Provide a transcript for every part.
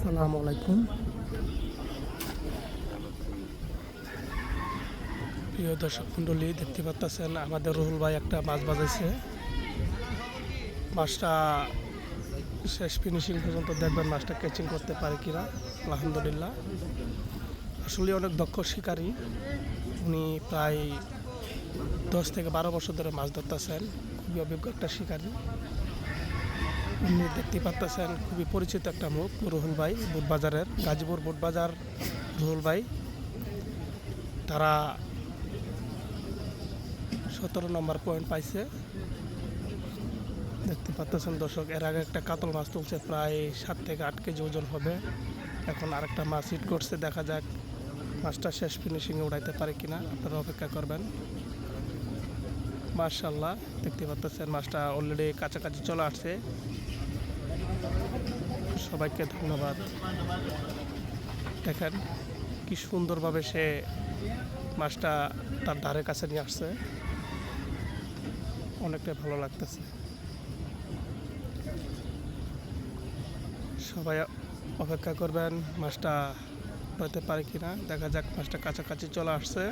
আসসালামু আলাইকুম। প্রিয় দর্শক মণ্ডলী, দেখতে পাচ্ছেন আমাদের রুহুল ভাই একটা মাছ বাজাইছে। মাছটা শেষ ফিনিশিং পর্যন্ত দেখবেন মাছটা ক্যাচিং করতে পারে কিনা, আলহামদুলিল্লাহ। আসলে অনেক দক্ষ শিকারী। উনি প্রায় দশ থেকে বারো বছর ধরে মাছ ধরতেছেন। খুবই অভিজ্ঞ একটা শিকারী। উনি দেখতে পাচ্ছেন খুবই পরিচিত একটা মুখ, রুহুল ভাই বুটবাজারের গাজীপুর বুটবাজার রুহুল ভাই। তারা সতেরো নম্বর পয়েন্ট পাইছে। দেখতে পাচ্ছেন দর্শক, এর আগে একটা কাতল মাছ তুলছে, প্রায় সাত থেকে আট কেজি ওজন হবে। এখন আরেকটা মাছ হিট করছে, দেখা যাক মাছটা শেষ ফিনিশিংয়ে উড়াইতে পারে কিনা। আপনারা অপেক্ষা করবেন। মার্শাল্লাহ দেখতে পাচ্ছেন মাছটা অলরেডি কাছাকাছি চলে আসছে। সবাইকে ধন্যবাদ। দেখেন কি সুন্দরভাবে সে মাছটা তার ধারে কাছে নিয়ে আসছে। অনেকটাই ভালো লাগতেছে। সবাই অপেক্ষা করবেন মাছটা পেতে পারে কিনা। দেখা যাক মাছটা কাছাকাছি চলে আসছে।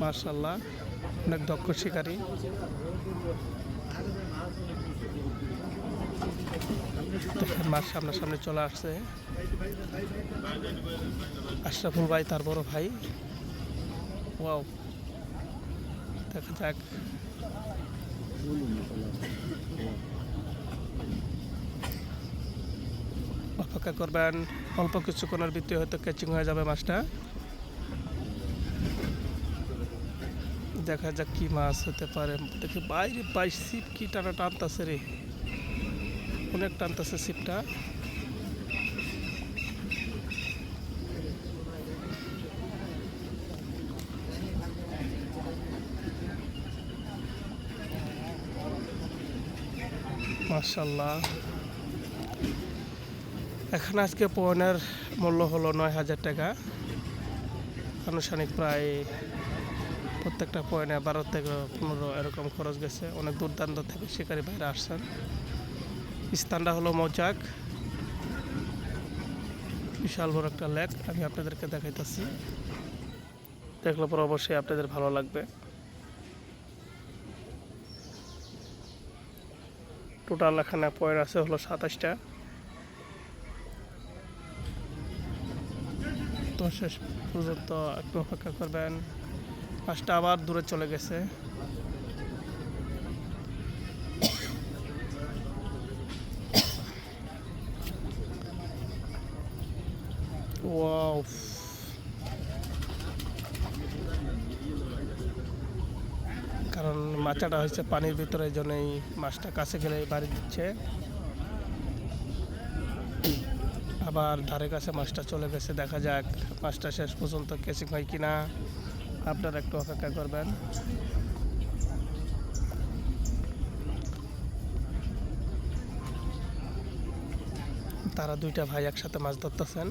মার্শাল্লাহ অনেক দক্ষ শিকারী। দেখেন মাছ সামনাসামনি চলে আসছে। আশরাফুল ভাই, তার বড় ভাই। ওয়াও, দেখা যাক। অপেক্ষা করবেন, অল্প কিছুক্ষণের ভিতরে হয়তো ক্যাচিং হয়ে যাবে মাছটা দেখা যাক কি মাছ হতে পারে। দেখি বাইরে বাই সিপ কি টানা টানতেছে রে। অনেক টানতেছে সিপটা মার্শাল্লাহ এখানে আজকে পয়েন্টের মূল্য হলো নয় হাজার টাকা। আনুষ্ঠানিক প্রায় প্রত্যেকটা পয়েন্টে বারো থেকে পনেরো এরকম খরচ গেছে। অনেক দুর্দান্ত থেকে শিকারী বাইরে আসছেন। স্থানটা হলো মৌচাক। বিশাল বড় একটা লেক, আমি আপনাদেরকে দেখাইতেছি। দেখলে পর অবশ্যই আপনাদের ভালো লাগবে। টোটাল এখানে পয়েন্ট আছে হলো সাতাশটা। তো শেষ পর্যন্ত একটু অপেক্ষা করবেন। পাঁচটা আবার দূরে চলে গেছে। কারণ মাচাটা হয়েছে পানির ভিতরে জন্যই মাছটা কাছে গেলে বাড়ি দিচ্ছে। আবার ধারে কাছে মাছটা চলে গেছে, দেখা যাক মাছটা শেষ পর্যন্ত কেসিং হয় কিনা আপনারা একটু অপেক্ষা করবেন। তারা দুইটা ভাই একসাথে মাছ ধরতেছেন।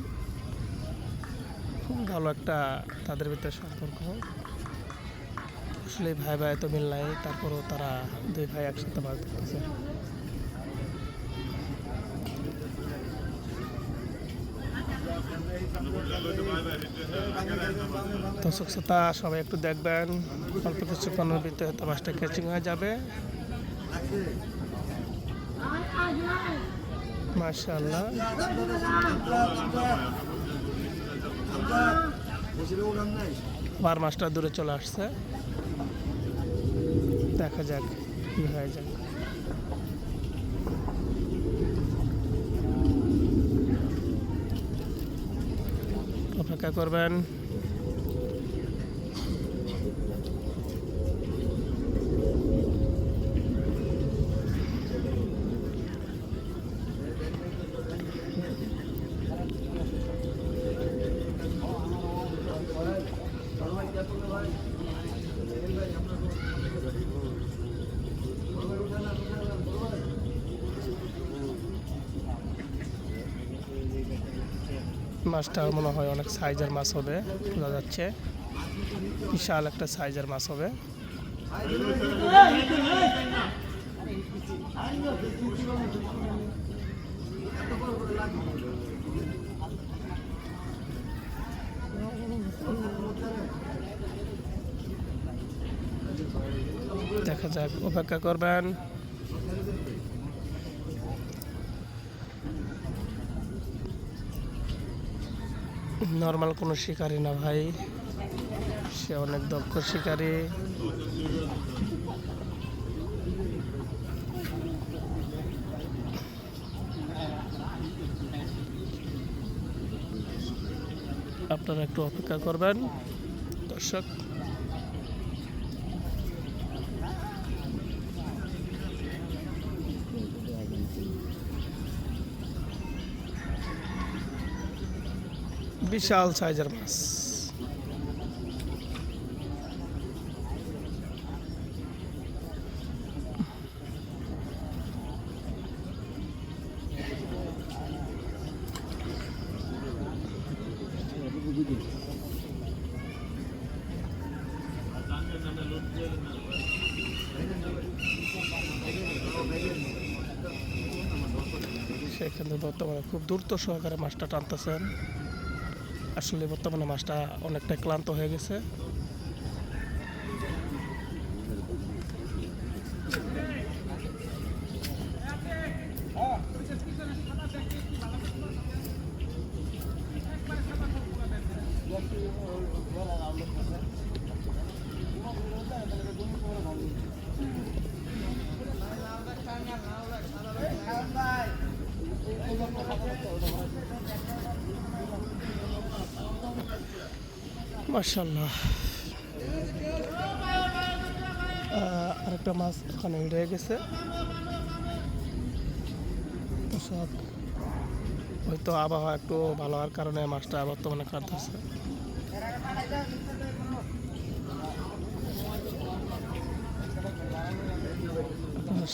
খুব ভালো একটা তাদের ভিতরে সম্পর্ক। আসলে ভাই ভাই তো মিল নাই, তারপরেও তারা দুই ভাই একসাথে মাছ ধরতেছে। দর্শক শ্রোতা, সবাই একটু দেখবেন। অল্প কিছুক্ষণের ভিতরে হয়তো মাছটা ক্যাচিং হয়ে যাবে। মাশাল্লাহ আবার মাছটা দূরে চলে আসছে। দেখা যাক কি হয়ে যায়। অপেক্ষা করবেন মাছটা মনে হয় অনেক সাইজের মাছ হবে, বোঝা যাচ্ছে। বিশাল একটা সাইজের মাছ হবে। দেখা যাক, অপেক্ষা করবেন। নর্মাল কোনো শিকারি না ভাই। সে অনেক দক্ষ শিকারী। আপনারা একটু অপেক্ষা করবেন। দর্শক বিশাল সাইজের মাছ। সেখানে বর্তমানে খুব দ্রুত সহকারে মাছটা টানতেছেন। আসলে বর্তমানে মাছটা অনেকটা ক্লান্ত হয়ে গেছে। মার্শাল্লাহ আরেকটা মাছ ওখানে রয়ে গেছে। দর্শক হয়তো আবহাওয়া একটু ভালো হওয়ার কারণে মাছটা বর্তমানে কাটতেছে।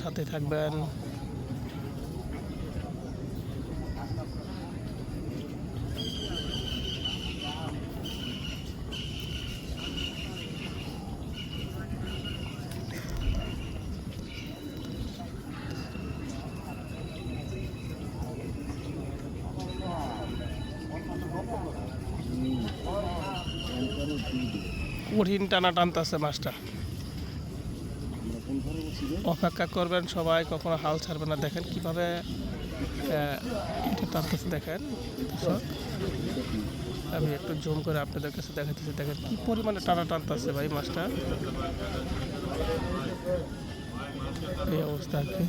সাথে থাকবেন। কঠিন টানা টানতেছে মাছটা। অপেক্ষা করবেন সবাই, কখনো হাল ছাড়বে না। দেখেন কীভাবে এটা টানতেছে দেখেন আমি একটু জুম করে আপনাদের কাছে দেখাতেছি দেখেন কি পরিমাণে টানা টানতেছে ভাই মাছটা। এই অবস্থা আর কি।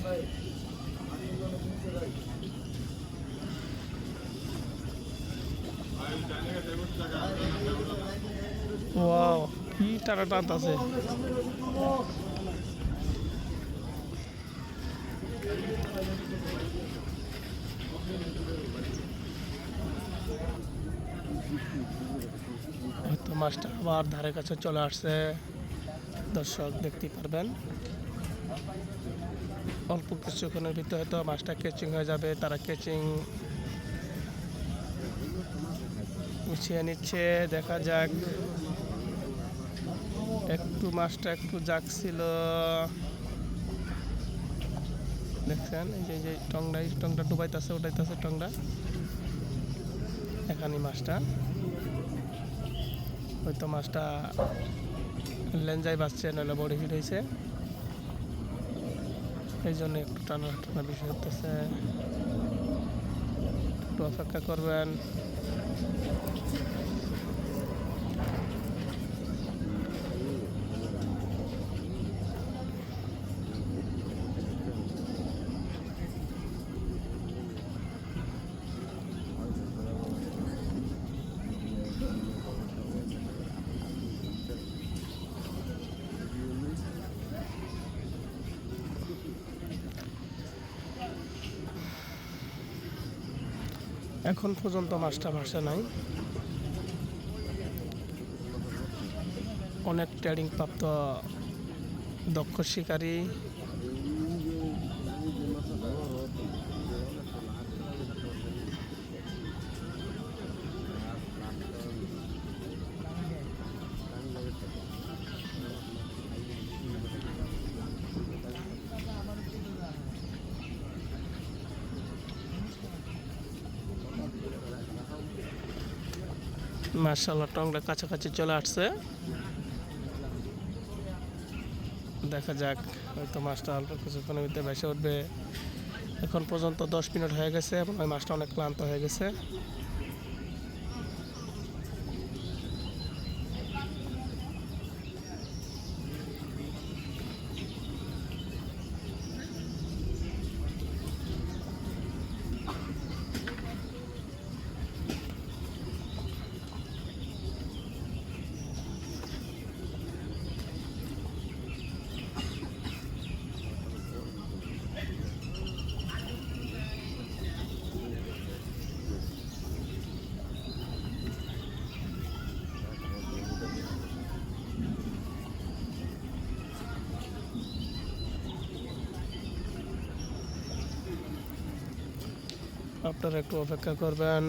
ওয়াও। কি টানা টানতেছে হয়তো মাছটা আবার ধারে কাছে চলে আসছে। দর্শক দেখতে পারবেন। অল্প কিছুক্ষণের ভিতরে হয়তো মাছটা ক্যাচিং হয়ে যাবে, তারা ক্যাচিং গুছিয়ে নিচ্ছে। দেখা যাক। একটু মাছটা একটু জাগছিল। দেখছেন, এই যে যে টংটা টংটা ডুবাইতেছে, উঠাইতেছে টংটা। এখানে মাছটা। হয়তো মাছটা লেঞ্জাই বাঁচছে, নইলে বডি হিট হয়েছে এই জন্য একটু টানা টানা বিষয় হতেছে একটু অপেক্ষা করবেন। এখন পর্যন্ত মাছটা ভাসে নাই। অনেক ট্রেডিং প্রাপ্ত দক্ষ শিকারী মার্শাল্লাহ টংটা কাছাকাছি চলে আসছে। দেখা যাক, হয়তো মাছটা অল্প কিছুক্ষণের ভিতরে ভেসে উঠবে। এখন পর্যন্ত দশ মিনিট হয়ে গেছে এবং ওই মাছটা অনেক ক্লান্ত হয়ে গেছে। আপনারা একটু অপেক্ষা করবেন।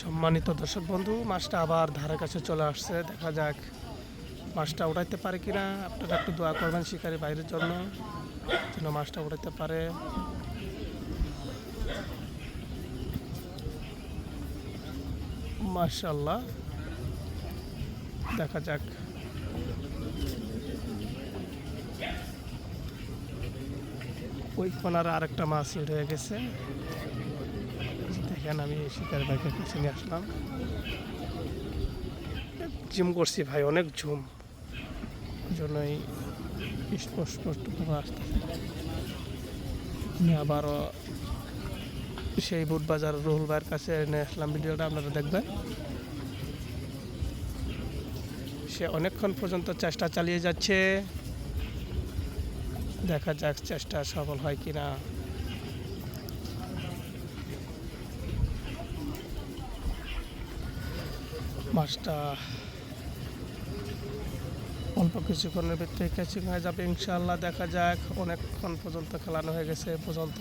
সম্মানিত দর্শক বন্ধু, মাছটা আবার ধারে কাছে চলে আসছে। দেখা যাক মাছটা উঠাইতে পারে কিনা, আপনারা একটু দোয়া করবেন শিকারি বাইরের জন্য, যেন মাছটা উঠাইতে পারে। মাশাল্লাহ দেখা যাক। ওই কোনার আরেকটা মাছ হয়ে গেছে। দেখেন আমি শিকারি বাইকের কাছে নিয়ে আসলাম। জিম করছি ভাই, অনেক ঝুম। জন্যই স্পষ্ট আসতেছে আবারও সেই বুট বাজার রুহুল ভাইয়ের কাছে এনে আসলাম। ভিডিওটা আপনারা দেখবেন। সে অনেকক্ষণ পর্যন্ত চেষ্টা চালিয়ে যাচ্ছে। দেখা যাক চেষ্টা সফল হয় কিনা। মাছটা অল্প কিছুক্ষণের ভিতরে ক্যাচিং হয়ে যাবে ইনশাল্লাহ দেখা যাক অনেকক্ষণ পর্যন্ত খেলানো হয়ে গেছে পর্যন্ত।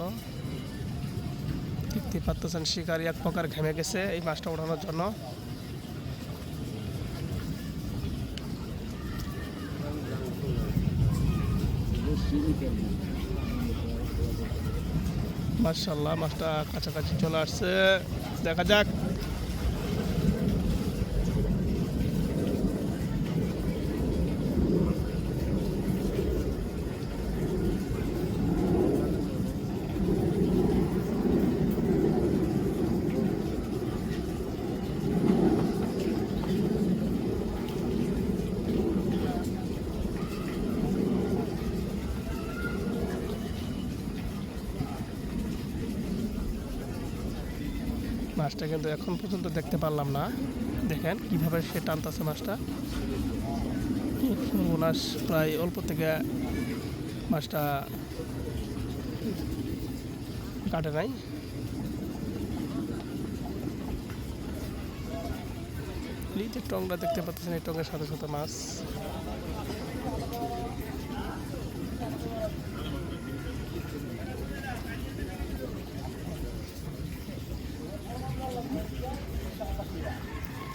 দেখতে পাচ্ছেন শিকারি, এক প্রকার ঘেমে গেছে এই মাছটা ওঠানোর জন্য। মার্শাল্লাহ মাছটা কাছাকাছি চলে আসছে। দেখা যাক। মাছটা কিন্তু এখন পর্যন্ত দেখতে পারলাম না। দেখেন কীভাবে সে টানতেছে মাছটা। সর্বনাশ প্রায় অল্প থেকে মাছটা কাটে নাই। এই যে টংটা দেখতে পাচ্ছেন, এই টঙের সাথে সাথে মাছ।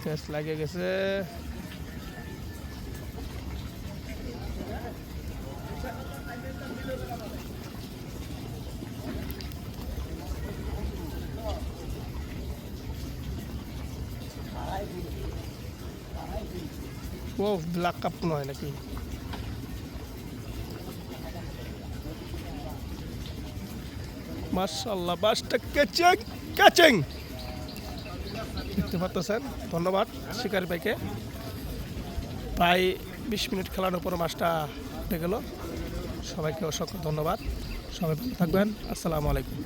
গ্যাস লাগে গেছে ও ব্ল্যাক কাপ নয় নাকি মাশাল্লাহ বাসটা ক্যাচিং ক্যাচিং দেখতে পাচ্ছেন ধন্যবাদ শিকারি ভাইকে। প্রায় বিশ মিনিট খেলানোর উপর মাছটা উঠে গেল। সবাইকে অসংখ্য ধন্যবাদ। সবাই ভালো থাকবেন। আসসালামু আলাইকুম।